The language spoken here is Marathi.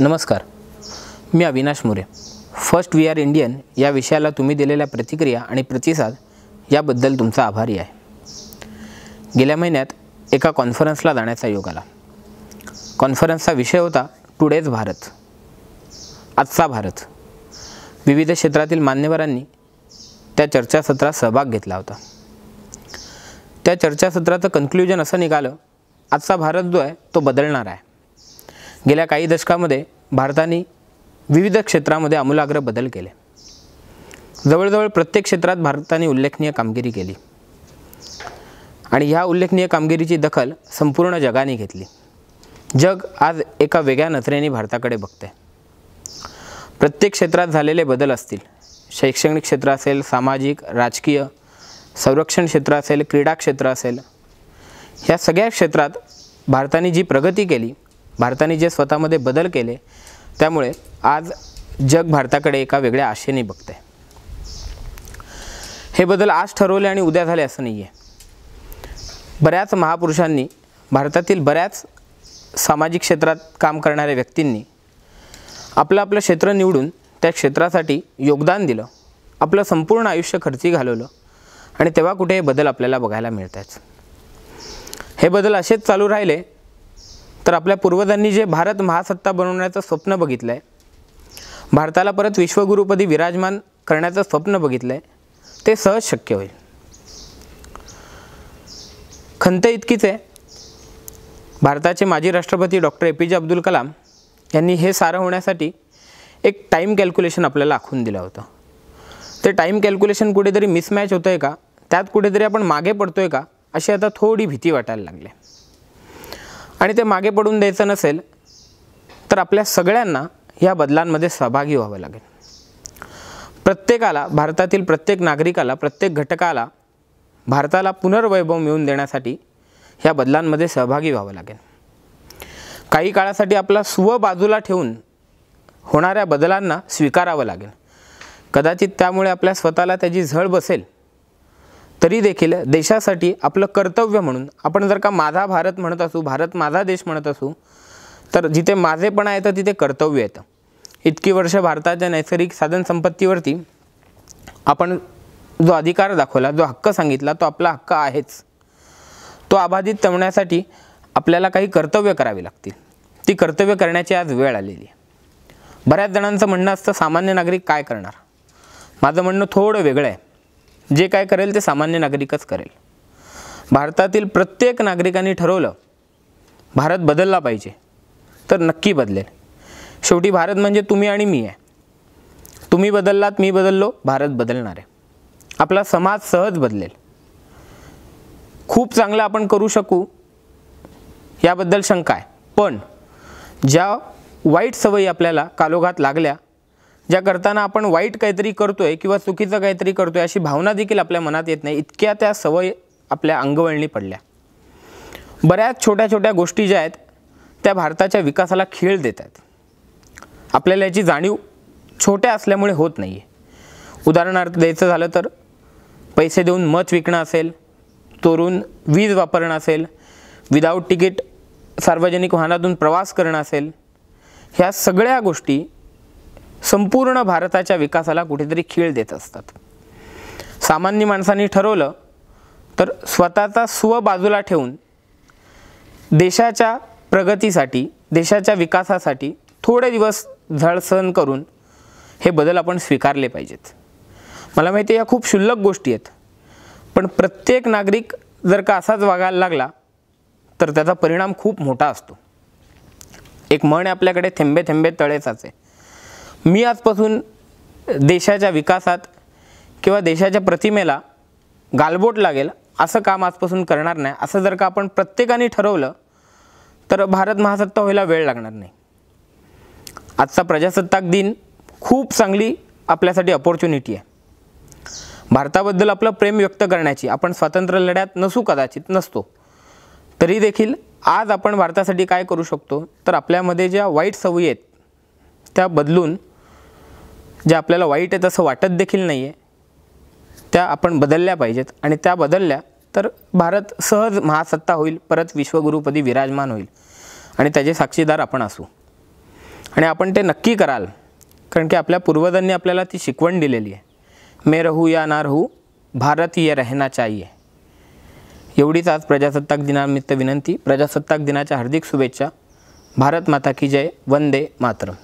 नमस्कार. मी Avinash More. First we are Indian या विषयाला तुम्ही दिलेल्या प्रतिक्रिया आणि प्रतिसाद याबद्दल तुमचा आभारी आहे. गेल्या महिन्यात एका कॉन्फरन्सला जाण्याचा योग आला. कॉन्फरन्सचा विषय होता टुडेज भारत. आजचा भारत. विविध क्षेत्रातील मान्यवरांनी त्या चर्चासत्रात सहभाग घेतला होता. त्या चर्चासत्राचं कन्क्ल्युजन असं निघालं आजचा भारत जो आहे तो बदलणार आहे. गेल्या काही दशकामध्ये भारताने विविध क्षेत्रामध्ये आमूलाग्र बदल केले. जवळजवळ प्रत्येक क्षेत्रात भारताने उल्लेखनीय कामगिरी केली. आणि ह्या उल्लेखनीय कामगिरीची दखल संपूर्ण जगाने घेतली. जग आज एका वेगळ्या नजरेने भारताकडे बघते प्रत्येक क्षेत्रात झालेले बदल असतील. शैक्षणिक क्षेत्र असेल सामाजिक राजकीय संरक्षण क्षेत्र असेल क्रीडा क्षेत्र असेल. ह्या सगळ्या क्षेत्रात भारताने जी प्रगती केली भारताने जे स्वतःमध्ये बदल केले त्यामुळे आज जग भारताकडे एका वेगळ्या आशेने बघते हे बदल आज ठरवले आणि उद्या झाले असं नाही आहे बऱ्याच महापुरुषांनी भारतातील बऱ्याच सामाजिक क्षेत्रात काम करणाऱ्या व्यक्तींनी आपलं आपलं क्षेत्र निवडून त्या क्षेत्रासाठी योगदान दिलं आपलं संपूर्ण आयुष्य खर्ची घालवलं आणि तेव्हा कुठे हे बदल आपल्याला बघायला मिळत आहेत हे बदल असेच चालू राहिले तर आपल्या पूर्वजांनी जे भारत महासत्ता बनवण्याचं स्वप्न बघितलं आहे भारताला परत विश्वगुरुपदी विराजमान करण्याचं स्वप्न बघितलं आहे ते सहज शक्य होईल. खंत इतकीच आहे भारताचे माजी राष्ट्रपती डॉक्टर ए पी जे अब्दुल कलाम यांनी हे सारं होण्यासाठी एक टाईम कॅल्क्युलेशन आपल्याला आखून दिलं होतं. ते टाईम कॅल्क्युलेशन कुठेतरी मिसमॅच होतं आहे का? त्यात कुठेतरी आपण मागे पडतो आहे का? अशी आता थोडी भीती वाटायला लागली. आणि ते मागे पडून द्यायचं नसेल तर आपल्या सगळ्यांना या बदलांमध्ये सहभागी व्हावं लागेल. प्रत्येकाला भारतातील प्रत्येक नागरिकाला प्रत्येक घटकाला भारताला पुनर्वैभव मिळवून देण्यासाठी ह्या बदलांमध्ये सहभागी व्हावं लागेल. काही काळासाठी आपला स्व बाजूला ठेवून होणाऱ्या बदलांना स्वीकारावं लागेल. कदाचित त्यामुळे आपल्या स्वतःला त्याची झळ बसेल. तरी देखील देशासाठी आपलं कर्तव्य म्हणून आपण जर का माझा भारत म्हणत असू भारत माझा देश म्हणत असू तर जिथे माझेपणा येतं तिथे कर्तव्य येतं इतकी वर्ष भारताच्या नैसर्गिक साधनसंपत्तीवरती आपण जो अधिकार दाखवला जो हक्क सांगितला तो आपला हक्क आहेच. तो अबाधित ठेवण्यासाठी आपल्याला काही कर्तव्य करावी लागतील. ती कर्तव्य करण्याची आज वेळ आलेली आहे. बऱ्याच जणांचं म्हणणं असतं सामान्य नागरिक काय करणार? माझं म्हणणं थोडं वेगळं आहे. जे काय करेल ते सामान्य नागरिकच करेल. भारतातील प्रत्येक नागरिकांनी ठरवलं भारत बदलला पाहिजे. तर नक्की बदलेल. शेवटी भारत म्हणजे तुम्ही आणि मी आहे. तुम्ही बदललात मी बदललो भारत बदलणार आहे. आपला समाज सहज बदलेल. खूप चांगलं आपण करू शकू याबद्दल शंका आहे. पण ज्या वाईट सवयी आपल्याला कालोघात लागल्या ज्या करताना आपण वाईट काहीतरी करतोय किंवा चुकीचं काहीतरी करतोय अशी भावना देखील आपल्या मनात येत नाही. इतक्या त्या सवय आपल्या अंगवळणी पडल्या. बऱ्याच छोट्या छोट्या गोष्टी ज्या आहेत त्या भारताच्या विकासाला खीळ देत आहेत आपल्याला याची जाणीव छोट्या असल्यामुळे होत नाही आहे उदाहरणार्थ द्यायचं झालं तर पैसे देऊन मत विकणं असेल चोरून वीज वापरणं असेल विदाऊट तिकीट सार्वजनिक वाहनातून प्रवास करणं असेल ह्या सगळ्या गोष्टी संपूर्ण भारताच्या विकासाला कुठेतरी खीळ देत असतात. सामान्य माणसांनी ठरवलं तर स्वतःचा स्व बाजूला ठेवून देशाच्या प्रगतीसाठी देशाच्या विकासासाठी थोडे दिवस झळ सहन करून हे बदल आपण स्वीकारले पाहिजेत. मला माहिती आहे या खूप क्षुल्लक गोष्टी आहेत. पण प्रत्येक नागरिक जर का असाच वागायला लागला तर त्याचा परिणाम खूप मोठा असतो. एक म्हण आपल्याकडे थेंबे थेंबे तळेचाच आहे. मी आजपासून देशाच्या विकासात किंवा देशाच्या प्रतिमेला गालबोट लागेल असं काम आजपासून करणार नाही. असं जर का आपण प्रत्येकाने ठरवलं तर भारत महासत्ता व्हायला वेळ लागणार नाही. आजचा प्रजासत्ताक दिन खूप चांगली आपल्यासाठी अपॉर्च्युनिटी आहे. भारताबद्दल आपलं प्रेम व्यक्त करण्याची आपण स्वातंत्र्य लढ्यात नसू कदाचित नसतो. तरी देखील आज आपण भारतासाठी काय करू शकतो? तर आपल्यामध्ये ज्या वाईट सवयी आहेत त्या बदलून ज्या आपल्याला वाईट आहेत असं वाटत देखील नाही आहे त्या आपण बदलल्या पाहिजेत. आणि त्या बदलल्या तर भारत सहज महासत्ता होईल परत विश्वगुरुपदी विराजमान होईल. आणि त्याचे साक्षीदार आपण असू. आणि आपण ते नक्की कराल कारण की आपल्या पूर्वजांनी आपल्याला ती शिकवण दिलेली आहे. मे रहू या ना रहू भारतीय रहना चाहिए. एवढीच आज प्रजासत्ताक दिनानिमित्त विनंती. प्रजासत्ताक दिनाच्या हार्दिक शुभेच्छा. भारत माता की जय. वंदे मातरम.